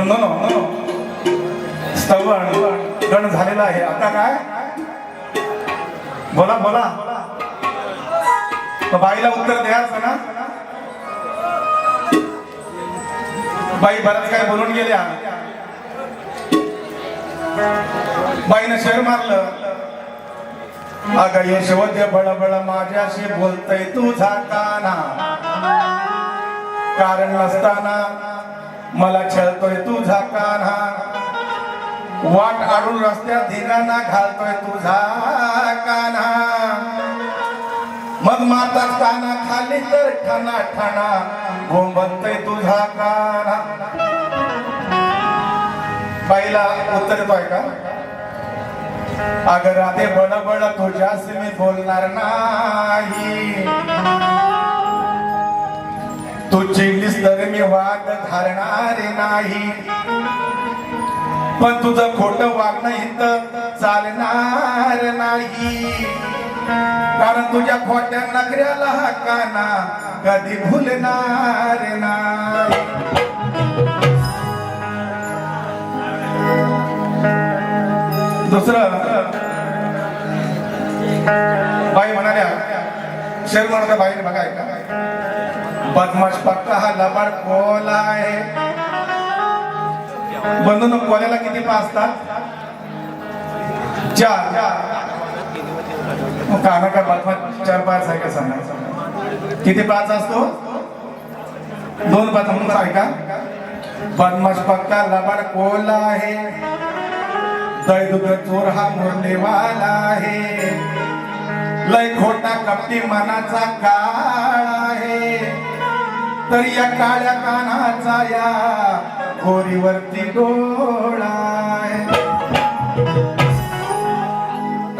बंधनो स्तवण गण झालेला आहे. आता काय? बोला बोला. बाईला उत्तर द्यायचं ना? बाई बऱ्याच काय बोलून गेल्या. बाईनं शेर मारलं. अग यशवद्य बळबळ माझ्याशी बोलतय तुझा काना. कारण नसताना मला छळतोय तुझा कान्हा. वाट आडून रस्त्यात धीरांना घालतोय तुझा कान्हा. मग माता काना खाली तर ठाणा ठाणा. गोंबतय तुझा कान्हा. पहिला उतरतोय का अगर राधे बडबड तुझ्यास मी बोलणार नाही. तू चिडलीस तर मी वाद धरणार नाही. पण तुझं खोट वागणं इथं चालणार नाही. कारण तुझ्या खोट्या नगऱ्याला हा काना कधी भुलणार नाही. दुसरं बाई म्हणाल्या शेर म्हणत बाईने बघा ऐका बदमाश पक्का हा लबाड कोला आहे. बंधून कोल्याला किती असतात? चार. मग काना का बदमाश चार पाच आहे का सांगा? किती पाच असतो? दोन पाच म्हणून ऐका बदमाश पक्का लबाड कोला आहे. दैदुग चोर हा मुरलेवाला आहे. लय खोटा कपटी मनाचा का तर या काळ्या कानाचा या गोरीवरती डोळा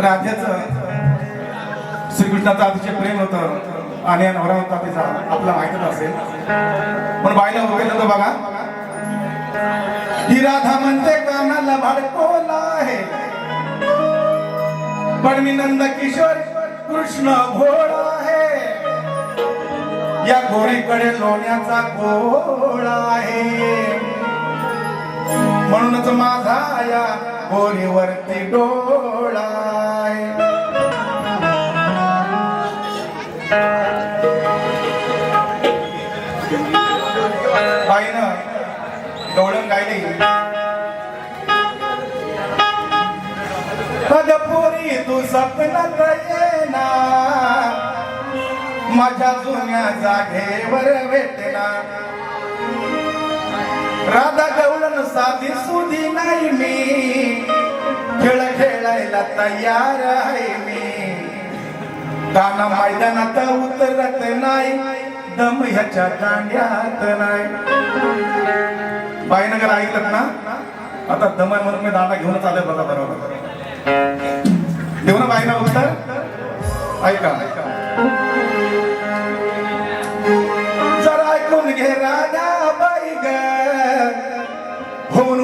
राजाच राधेच श्रीकृष्णाचं अतिशय प्रेम होतं. आणि या नवरा होता तिचा. आपला माहितच असेल. पण बायला हो उभे नव्हतं बघा. ही राधा म्हणते कानाला भडकोला आहे. पण मी नंद किशोर कृष्ण भोळा या गोरीकडे लोण्याचा गोळा आहे. म्हणूनच माझा या गोरीवरती डोळा आहे. बाईनं गवळण गायली. अग पोरी तू सपनात माझ्या जुन्या जागेवर भेटला. राधा गवळण साधी सुधी नाही मी. खेळ खेळायला तयार आहे मी. गाणं मैदानात उतरत नाही दम ह्याच्या दांड्यात नाही. बाईनगर ऐकलं ना? आता दमन म्हणून मी दादा घेऊनच आले बघा बरोबर. देऊ ना बाईना उत्तर? ऐका ऐका.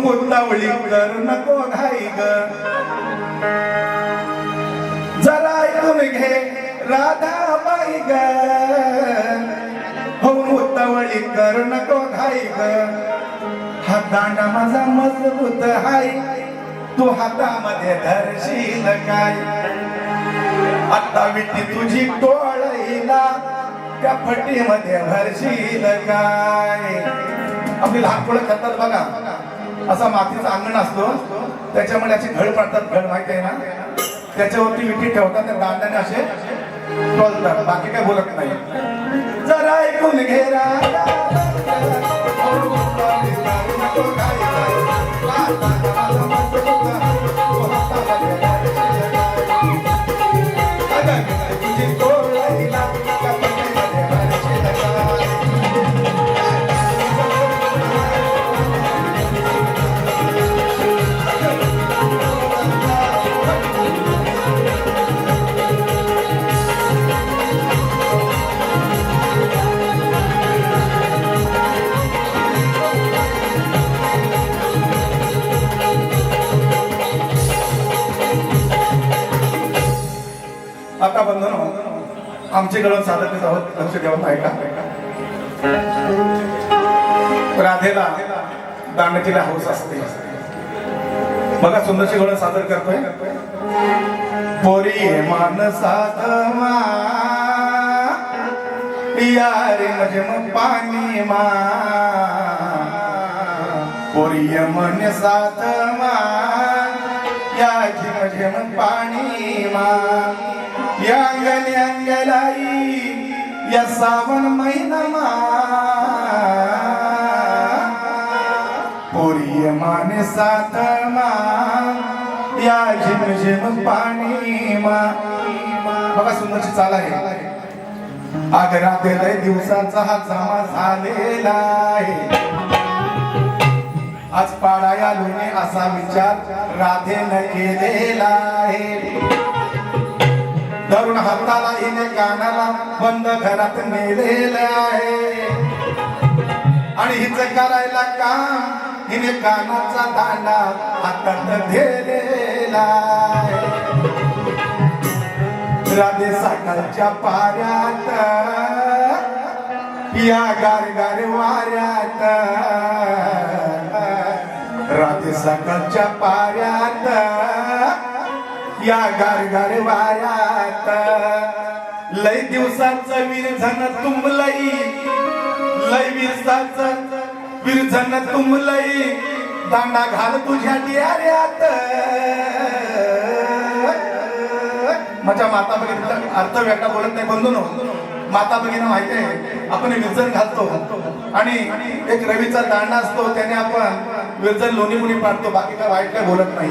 म्हणून उतावळी कर नको घाई ग जरा ऐकून घे राधा बाई ग. हो उतावळी कर नको घाई ग हा दांडा माझा मजबूत हाय. तू हातामध्ये धरशील काय? आता विटी तुझी टोळीला त्या फटीमध्ये भरशील काय? आपली लहान पोळं खातात बघा. असा मातीचा अंगण असतो. त्याच्यामुळे अशी घड पडतात. घड माहिती आहे ना? त्याच्यावरती विटी ठेवतात. त्या दांड्याने असे टोलतात बाकी काय बोलत नाही. जरा ऐकून घे बंधन हो. आमचे गळत साधत आहोत? लक्ष ठेवत हो, ऐका. राधेला दांडाची हौस असते. बघा सुंदरशी गळत सादर करतोय. पोरी मानसात मा यारे म्हणजे मग पाणी मा. पोरी मन सात मा याची म्हणजे मग पाणी मा. या अंगणी अंगलाई या सावन महिना मा. पोरी माने साथमा या झिम झिम पाणी मा. बघा सुंदरची चाल आहे. आग्रात लय दिवसाचा हा जमा झालेला आहे. आज पाडाया लोणे असा विचार राधेनं केलेला आहे. धरून हाताला हिने कानाला बंद घरात नेलेलं आहे. आणि हिच करायला काम हिने कानाचा दांडा हातात घेलेला राधे सकाळच्या पाऱ्यात या गारगार वाऱ्यात. राधे सकाळच्या पाऱ्यात या गारगार वाऱ्यात. लय दिवसाचं विरझन तुंबलई. लय विरसाचं विरझन तुंबलई. दांडा घाल तुझ्या डियाऱ्यात माझ्या माता भगिनी अर्थ वेगळा बोलत नाही बंधू माता भगिनी माहिती आहे आपण विरजन घालतो. आणि एक रवीचा दांडा असतो त्याने आपण विरजन लोणी मुली पाडतो बाकी काय वाईट काय बोलत नाही.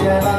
हे